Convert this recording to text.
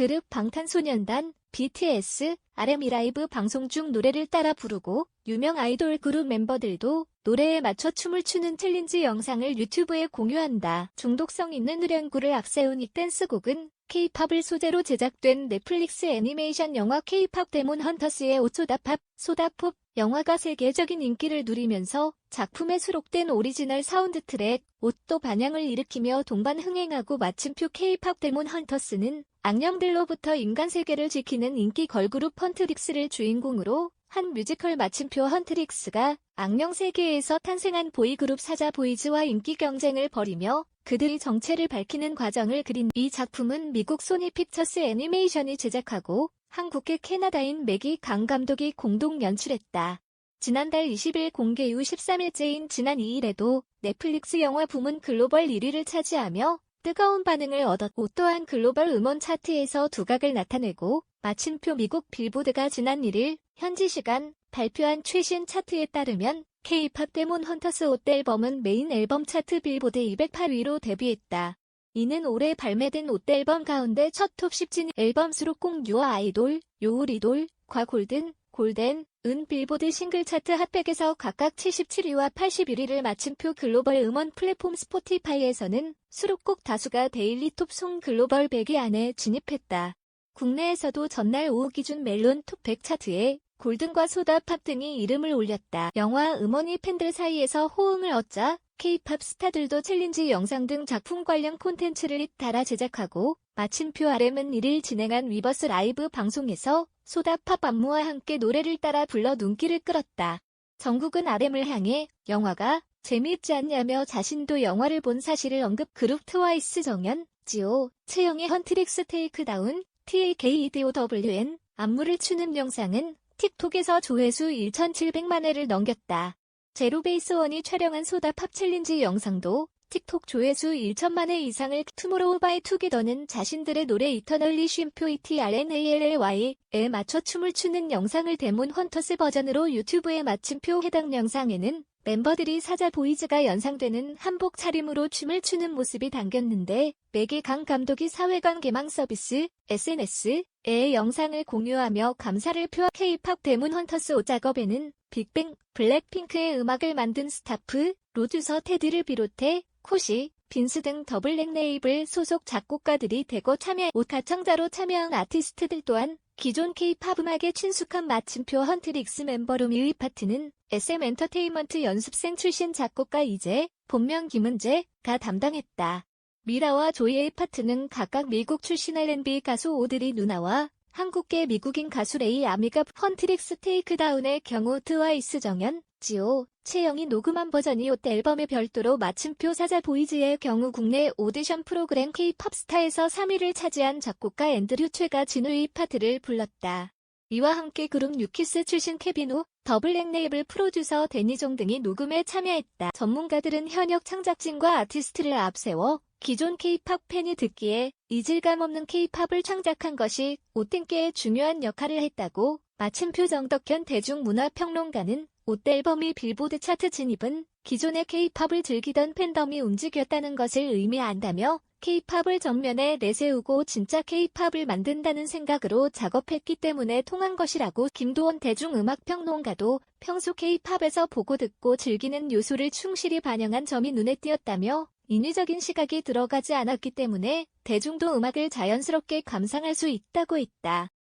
그룹 방탄소년단, BTS, RM 라이브 방송 중 노래를 따라 부르고 유명 아이돌 그룹 멤버들도 노래에 맞춰 춤을 추는 챌린지 영상을 유튜브에 공유한다. 중독성 있는 노량구를 앞세운 이 댄스곡은 K-팝을 소재로 제작된 넷플릭스 애니메이션 영화 K-팝 데몬 헌터스의 오소다팝, 소다팝 영화가 세계적인 인기를 누리면서 작품에 수록된 오리지널 사운드 트랙, 옷도 반향을 일으키며 동반 흥행하고 마침표 K-팝 데몬 헌터스는 악령들로부터 인간 세계를 지키는 인기 걸그룹 헌트릭스를 주인공으로 한 뮤지컬 마침표 헌트릭스가 악령 세계에서 탄생한 보이그룹 사자 보이즈와 인기 경쟁을 벌이며 그들이 정체를 밝히는 과정을 그린 이 작품은 미국 소니 픽처스 애니메이션이 제작하고 한국의 캐나다인 맥이 강 감독이 공동 연출했다. 지난달 20일 공개 이후 13일째인 지난 2일에도 넷플릭스 영화 부문 글로벌 1위를 차지하며 뜨거운 반응을 얻었고 또한 글로벌 음원 차트에서 두각을 나타내고 마침표 미국 빌보드가 지난 1일 현지 시간 발표한 최신 차트에 따르면 K-팝 데몬 헌터스 옷 앨범은 메인 앨범 차트 빌보드 208위로 데뷔했다. 이는 올해 발매된 옷 앨범 가운데 첫 톱 10진 앨범 수록곡 유아 아이돌, 요울이돌, 과 골든, 골덴, 은 빌보드 싱글 차트 핫백에서 각각 77위와 81위를 마침표 글로벌 음원 플랫폼 스포티파이에서는 수록곡 다수가 데일리 톱송 글로벌 100위 안에 진입했다. 국내에서도 전날 오후 기준 멜론 톱 100 차트에 골든과 소다팝 등이 이름을 올렸다. 영화 음원이 팬들 사이에서 호응을 얻자 K-팝 스타들도 챌린지 영상 등 작품 관련 콘텐츠를 잇따라 제작하고 마침표 RM은 1일 진행한 위버스 라이브 방송에서 소다팝 안무와 함께 노래를 따라 불러 눈길을 끌었다. 정국은 RM을 향해 영화가 재미있지 않냐며 자신도 영화를 본 사실을 언급 그룹 트와이스 정연, 지오, 채영의 헌트릭스 테이크다운, TAKEDOWN 안무를 추는 영상은 틱톡에서 조회수 1,700만 회를 넘겼다. 제로베이스원이 촬영한 소다 팝 챌린지 영상도 틱톡 조회수 1천만 회 이상을 투모로우 바이 투게더는 자신들의 노래 이터널리 쉼표이티 RNALLY에 맞춰 춤을 추는 영상을 데몬 헌터스 버전으로 유튜브에 마침표 해당 영상에는 멤버들이 사자 보이즈가 연상되는 한복 차림으로 춤을 추는 모습이 담겼는데 맥이 강 감독이 사회관 개망 서비스 SNS에 영상을 공유하며 감사를 표 K-팝 데몬 헌터스 옷 작업에는 빅뱅, 블랙핑크의 음악을 만든 스타프, 로드서 테드를 비롯해 코시, 빈스 등 더블 랙네이블 소속 작곡가들이 대거 참여 옷 가창자로 참여한 아티스트들 또한 기존 K-팝 음악에 친숙한 마침표 헌트릭스 멤버로 미의 파트는 SM 엔터테인먼트 연습생 출신 작곡가 이재, 본명 김은재가 담당했다. 미라와 조이의 파트는 각각 미국 출신 R&B 가수 오드리 누나와 한국계 미국인 가수 레이 아미가 헌트릭스 테이크다운의 경우 트와이스 정연, 지오, 채영이 녹음한 버전이 옷 앨범에 별도로 마침표 사자 보이즈의 경우 국내 오디션 프로그램 K-팝 스타에서 3위를 차지한 작곡가 앤드류 최가 진우의 파트를 불렀다. 이와 함께 그룹 뉴키스 출신 케비노, 더블 랙네이블 프로듀서 데니종 등이 녹음에 참여했다. 전문가들은 현역 창작진과 아티스트를 앞세워 기존 K-팝 팬이 듣기에 이질감 없는 K-팝을 창작한 것이 옷땡계에 중요한 역할을 했다고 마침표 정덕현 대중문화평론가는 옷 앨범이 빌보드 차트 진입은 기존의 K-팝을 즐기던 팬덤이 움직였다는 것을 의미한다며 K-팝을 전면에 내세우고 진짜 K-팝을 만든다는 생각으로 작업했기 때문에 통한 것이라고 김도원 대중음악평론가도 평소 K-팝에서 보고 듣고 즐기는 요소를 충실히 반영한 점이 눈에 띄었다며 인위적인 시각이 들어가지 않았기 때문에 대중도 음악을 자연스럽게 감상할 수 있다고 했다.